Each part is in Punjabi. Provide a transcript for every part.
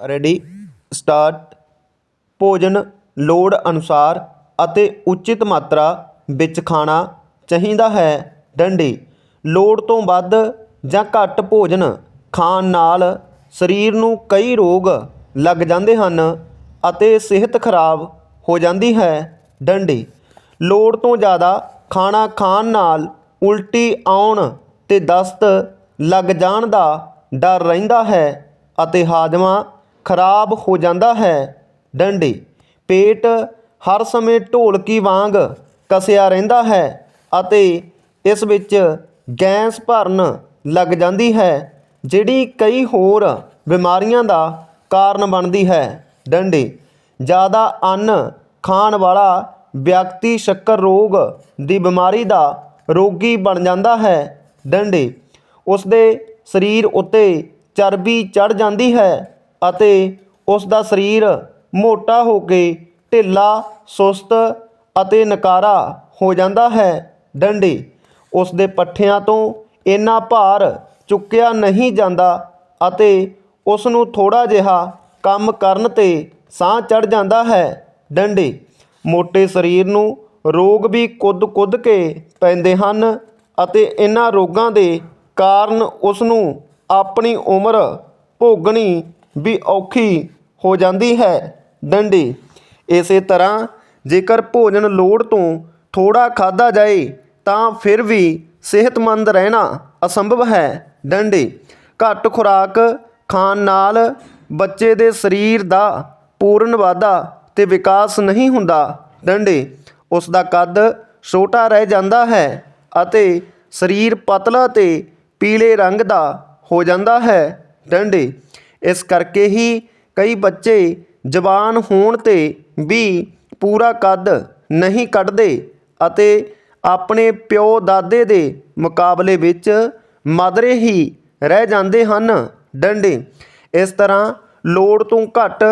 ਰੈਡੀ। ਸਟਾਰਟ। ਭੋਜਨ ਲੋੜ ਅਨੁਸਾਰ ਅਤੇ ਉਚਿਤ ਮਾਤਰਾ ਵਿੱਚ ਖਾਣਾ ਚਾਹੀਦਾ ਹੈ। ਡੰਡੀ। ਲੋੜ ਤੋਂ ਵੱਧ ਜਾਂ ਘੱਟ ਭੋਜਨ ਖਾਣ ਨਾਲ ਸਰੀਰ ਨੂੰ ਕਈ ਰੋਗ ਲੱਗ ਜਾਂਦੇ ਹਨ ਅਤੇ ਸਿਹਤ ਖਰਾਬ ਹੋ ਜਾਂਦੀ ਹੈ। ਡੰਡੀ। ਲੋੜ ਤੋਂ ਜ਼ਿਆਦਾ ਖਾਣਾ ਖਾਣ ਨਾਲ ਉਲਟੀ ਆਉਣ ਤੇ ਦਸਤ ਲੱਗ ਜਾਣ ਦਾ ਡਰ ਰਹਿੰਦਾ ਹੈ ਅਤੇ ਹਾਜ਼ਮਾ ਖਰਾਬ ਹੋ ਜਾਂਦਾ ਹੈ। ਡੰਡੀ। ਪੇਟ ਹਰ ਸਮੇਂ ਢੋਲਕੀ ਵਾਂਗ ਕਸਿਆ ਰਹਿੰਦਾ ਹੈ ਅਤੇ ਇਸ ਵਿੱਚ ਗੈਸ ਭਰਨ ਲੱਗ ਜਾਂਦੀ ਹੈ, ਜਿਹੜੀ ਕਈ ਹੋਰ ਬਿਮਾਰੀਆਂ ਦਾ ਕਾਰਨ ਬਣਦੀ ਹੈ। ਡੰਡੀ। ਜ਼ਿਆਦਾ ਅੰਨ ਖਾਣ ਵਾਲਾ ਵਿਅਕਤੀ ਸ਼ੱਕਰ ਰੋਗ ਦੀ ਬਿਮਾਰੀ ਦਾ ਰੋਗੀ ਬਣ ਜਾਂਦਾ ਹੈ। ਡੰਡੇ। ਉਸ ਦੇ ਸਰੀਰ ਉੱਤੇ ਚਰਬੀ ਚੜ ਜਾਂਦੀ ਹੈ। ਅਤੇ ਉਸ ਦਾ ਸਰੀਰ ਮੋਟਾ ਹੋ ਕੇ ਢਿੱਲਾ, ਸੁਸਤ ਅਤੇ ਨਕਾਰਾ ਹੋ ਜਾਂਦਾ ਹੈ। ਡੰਡੇ। ਉਸ ਦੇ ਪੱਠਿਆਂ ਤੋਂ ਇੰਨਾ ਭਾਰ ਚੁੱਕਿਆ ਨਹੀਂ ਜਾਂਦਾ ਅਤੇ ਉਸ ਨੂੰ ਥੋੜਾ ਜਿਹਾ ਕੰਮ ਕਰਨ ਤੇ ਸਾਹ ਚੜ ਜਾਂਦਾ ਹੈ। ਡੰਡੇ। ਮੋਟੇ ਸਰੀਰ ਨੂੰ ਰੋਗ ਵੀ ਕੁੱਦ-ਕੁੱਦ ਕੇ ਪੈਂਦੇ ਹਨ ਅਤੇ ਇਹਨਾਂ ਰੋਗਾਂ ਦੇ ਕਾਰਨ ਉਸ ਨੂੰ ਆਪਣੀ ਉਮਰ ਭੋਗਣੀ ਵੀ ਔਖੀ ਹੋ ਜਾਂਦੀ ਹੈ। ਡੰਡੀ, ਇਸੇ ਤਰ੍ਹਾਂ ਜੇਕਰ ਭੋਜਨ ਲੋੜ ਤੋਂ ਥੋੜਾ ਖਾਦਾ ਜਾਏ, ਤਾਂ ਫਿਰ ਵੀ ਸਿਹਤਮੰਦ ਰਹਿਣਾ ਅਸੰਭਵ ਹੈ। ਡੰਡੀ, ਘੱਟ ਖੁਰਾਕ ਖਾਣ ਨਾਲ ਬੱਚੇ ਦੇ ਸਰੀਰ ਦਾ ਪੂਰਨ ਵਾਧਾ ਤੇ ਵਿਕਾਸ ਨਹੀਂ ਹੁੰਦਾ। ਡੰਡੇ ਉਸ ਦਾ ਕੱਦ ਛੋਟਾ ਰਹਿ ਜਾਂਦਾ ਹੈ ਅਤੇ ਸਰੀਰ ਪਤਲਾ ਤੇ ਪੀਲੇ ਰੰਗ ਦਾ ਹੋ ਜਾਂਦਾ ਹੈ। ਡੰਡੇ ਇਸ ਕਰਕੇ ਹੀ ਕਈ ਬੱਚੇ ਜਵਾਨ ਹੋਣ ਤੇ ਵੀ ਪੂਰਾ ਕੱਦ ਨਹੀਂ ਕੱਢਦੇ ਅਤੇ ਆਪਣੇ ਪਿਓ ਦਾਦੇ ਦੇ ਮੁਕਾਬਲੇ ਵਿੱਚ ਮਧਰੇ ਹੀ ਰਹਿ ਜਾਂਦੇ ਹਨ ਡੰਡੇ। ਇਸ ਤਰ੍ਹਾਂ ਲੋੜ ਤੋਂ ਘੱਟ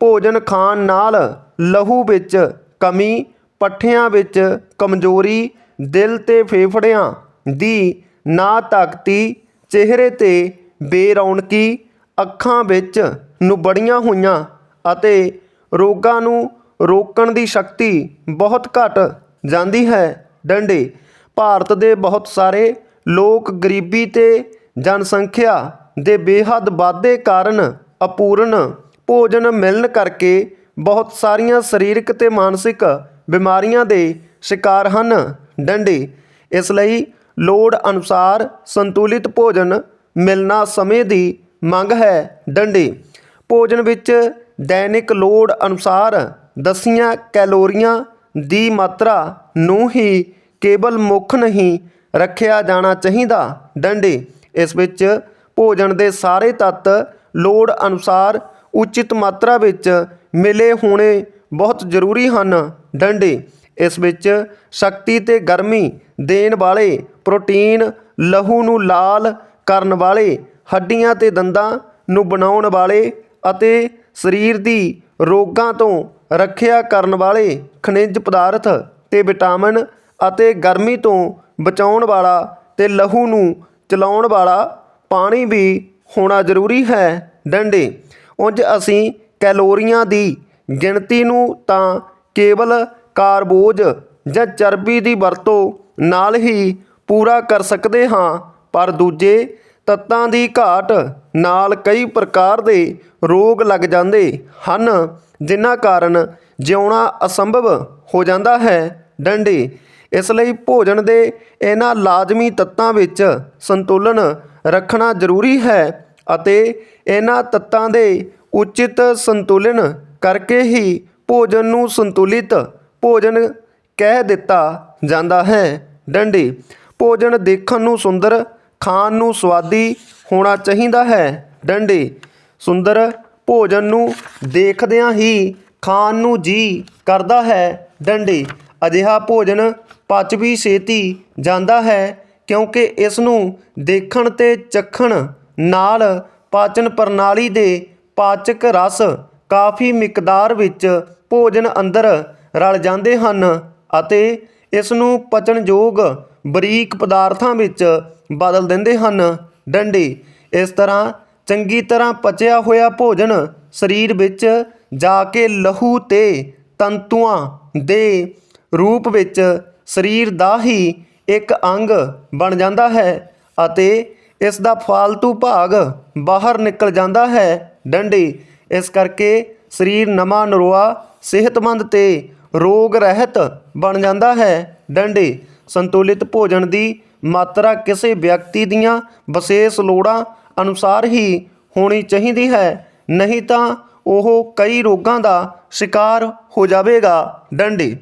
ਭੋਜਨ ਖਾਣ ਨਾਲ ਲਹੂ ਵਿੱਚ ਕਮੀ, ਪੱਠਿਆਂ ਵਿੱਚ ਕਮਜ਼ੋਰੀ, ਦਿਲ ਤੇ ਫੇਫੜਿਆਂ ਦੀ ਨਾ ਤਾਕਤੀ ਚਿਹਰੇ ਤੇ ਬੇਰੌਣਕੀ ਅੱਖਾਂ ਵਿੱਚ ਨੁਬੜੀਆਂ ਹੋਈਆਂ ਅਤੇ ਰੋਗਾਂ ਨੂੰ ਰੋਕਣ ਦੀ ਸ਼ਕਤੀ ਬਹੁਤ ਘਟ ਜਾਂਦੀ ਹੈ। ਡੰਡੇ, ਭਾਰਤ ਦੇ ਬਹੁਤ ਸਾਰੇ ਲੋਕ ਗਰੀਬੀ ਤੇ ਜਨਸੰਖਿਆ ਦੇ ਬੇਹੱਦ ਵਾਧੇ ਕਾਰਨ ਅਪੂਰਨ ਭੋਜਨ ਮਿਲਣ ਕਰਕੇ ਬਹੁਤ ਸਾਰੀਆਂ ਸਰੀਰਕ ਤੇ ਮਾਨਸਿਕ ਬਿਮਾਰੀਆਂ ਦੇ ਸ਼ਿਕਾਰ ਹਨ। ਡੰਡੇ, ਇਸ ਲਈ ਲੋੜ ਅਨੁਸਾਰ ਸੰਤੁਲਿਤ ਭੋਜਨ ਮਿਲਣਾ ਸਮੇਂ ਦੀ ਮੰਗ ਹੈ। ਡੰਡੇ। ਭੋਜਨ ਵਿੱਚ ਦੈਨਿਕ ਲੋੜ ਅਨੁਸਾਰ ਦਸੀਆਂ ਕੈਲੋਰੀਆਂ ਦੀ ਮਾਤਰਾ ਨੂੰ ਹੀ ਕੇਵਲ ਮੁੱਖ ਨਹੀਂ ਰੱਖਿਆ ਜਾਣਾ ਚਾਹੀਦਾ। ਡੰਡੇ। ਇਸ ਵਿੱਚ ਭੋਜਨ ਦੇ ਸਾਰੇ ਤੱਤ ਲੋੜ ਅਨੁਸਾਰ ਉਚਿਤ ਮਾਤਰਾ ਵਿੱਚ ਮਿਲੇ ਹੋਣੇ ਬਹੁਤ ਜ਼ਰੂਰੀ ਹਨ। ਡੰਡੇ। ਇਸ ਵਿੱਚ ਸ਼ਕਤੀ ਤੇ ਗਰਮੀ ਦੇਣ ਵਾਲੇ ਪ੍ਰੋਟੀਨ ਲਹੂ ਨੂੰ ਲਾਲ ਕਰਨ ਵਾਲੇ ਹੱਡੀਆਂ ਤੇ ਦੰਦਾਂ ਨੂੰ ਬਣਾਉਣ ਵਾਲੇ ਅਤੇ ਸਰੀਰ ਦੀ ਰੋਗਾਂ ਤੋਂ ਰੱਖਿਆ ਕਰਨ ਵਾਲੇ ਖਣਿਜ ਪਦਾਰਥ ਤੇ ਵਿਟਾਮਿਨ ਅਤੇ ਗਰਮੀ ਤੋਂ ਬਚਾਉਣ ਵਾਲਾ ਤੇ ਲਹੂ ਨੂੰ ਚਲਾਉਣ ਵਾਲਾ ਪਾਣੀ ਵੀ ਹੋਣਾ ਜ਼ਰੂਰੀ ਹੈ। ਡੰਡੇ। ਉਂਝ ਅਸੀਂ ਕੈਲੋਰੀਆਂ ਦੀ ਗਿਣਤੀ ਨੂੰ ਤਾਂ ਕੇਵਲ ਕਾਰਬੋਜ ਜਾਂ ਚਰਬੀ ਦੀ ਵਰਤੋਂ ਨਾਲ ਹੀ ਪੂਰਾ ਕਰ ਸਕਦੇ ਹਾਂ, ਪਰ ਦੂਜੇ ਤੱਤਾਂ ਦੀ ਘਾਟ ਨਾਲ ਕਈ ਪ੍ਰਕਾਰ ਦੇ ਰੋਗ ਲੱਗ ਜਾਂਦੇ ਹਨ, ਜਿਨ੍ਹਾਂ ਕਾਰਨ ਜਿਉਣਾ ਅਸੰਭਵ ਹੋ ਜਾਂਦਾ ਹੈ। ਡੰਡੇ। ਇਸ ਲਈ ਭੋਜਨ ਦੇ ਇਹਨਾਂ ਲਾਜ਼ਮੀ ਤੱਤਾਂ ਵਿੱਚ ਸੰਤੁਲਨ ਰੱਖਣਾ ਜ਼ਰੂਰੀ ਹੈ ਅਤੇ ਇਹਨਾਂ ਤੱਤਾਂ ਦੇ ਉਚਿਤ ਸੰਤੁਲਨ ਕਰਕੇ ਹੀ ਭੋਜਨ ਨੂੰ ਸੰਤੁਲਿਤ ਭੋਜਨ ਕਹਿ ਦਿੱਤਾ ਜਾਂਦਾ ਹੈ। ਡੰਡੇ। ਭੋਜਨ ਦੇਖਣ ਨੂੰ ਸੁੰਦਰ ਖਾਣ ਨੂੰ ਸਵਾਦੀ ਹੋਣਾ ਚਾਹੀਦਾ ਹੈ। ਡੰਡੇ, ਸੁੰਦਰ ਭੋਜਨ ਨੂੰ ਦੇਖਦਿਆਂ ਹੀ ਖਾਣ ਨੂੰ ਜੀ ਕਰਦਾ ਹੈ। ਡੰਡੇ, ਅਜਿਹਾ ਭੋਜਨ ਪਚ ਵੀ ਛੇਤੀ ਜਾਂਦਾ ਹੈ ਕਿਉਂਕਿ ਇਸ ਨੂੰ ਦੇਖਣ ਤੇ ਚੱਖਣ ਨਾਲ ਪਾਚਨ ਪ੍ਰਣਾਲੀ ਦੇ ਪਾਚਕ ਰਸ ਕਾਫੀ ਮਿਕਦਾਰ ਵਿੱਚ ਭੋਜਨ ਅੰਦਰ ਰਲ ਜਾਂਦੇ ਹਨ ਅਤੇ ਇਸ ਨੂੰ ਪਚਣਯੋਗ ਬਰੀਕ ਪਦਾਰਥਾਂ ਵਿੱਚ ਬਦਲ ਦਿੰਦੇ ਹਨ। ਡੰਡੇ, ਇਸ ਤਰ੍ਹਾਂ ਚੰਗੀ ਤਰ੍ਹਾਂ ਪਚਿਆ ਹੋਇਆ ਭੋਜਨ ਸਰੀਰ ਵਿੱਚ ਜਾ ਕੇ ਲਹੂ ਤੇ ਤੰਤੂਆਂ ਦੇ ਰੂਪ ਵਿੱਚ ਸਰੀਰ ਦਾ ਹੀ ਇੱਕ ਅੰਗ ਬਣ ਜਾਂਦਾ ਹੈ ਅਤੇ ਇਸ ਦਾ ਫਾਲਤੂ ਭਾਗ ਬਾਹਰ ਨਿਕਲ ਜਾਂਦਾ ਹੈ। ਡੰਡੇ, ਇਸ ਕਰਕੇ ਸਰੀਰ ਨਵਾਂ ਨਰੋਆ, ਸਿਹਤਮੰਦ ਤੇ ਰੋਗ ਰਹਿਤ ਬਣ ਜਾਂਦਾ ਹੈ। ਡੰਡੇ, ਸੰਤੁਲਿਤ ਭੋਜਨ ਦੀ ਮਾਤਰਾ ਕਿਸੇ ਵਿਅਕਤੀ ਦੀਆਂ ਵਿਸ਼ੇਸ਼ ਲੋੜਾਂ ਅਨੁਸਾਰ ਹੀ ਹੋਣੀ ਚਾਹੀਦੀ ਹੈ। ਨਹੀਂ ਤਾਂ ਉਹ ਕਈ ਰੋਗਾਂ ਦਾ ਸ਼ਿਕਾਰ ਹੋ ਜਾਵੇਗਾ। ਡੰਡੀ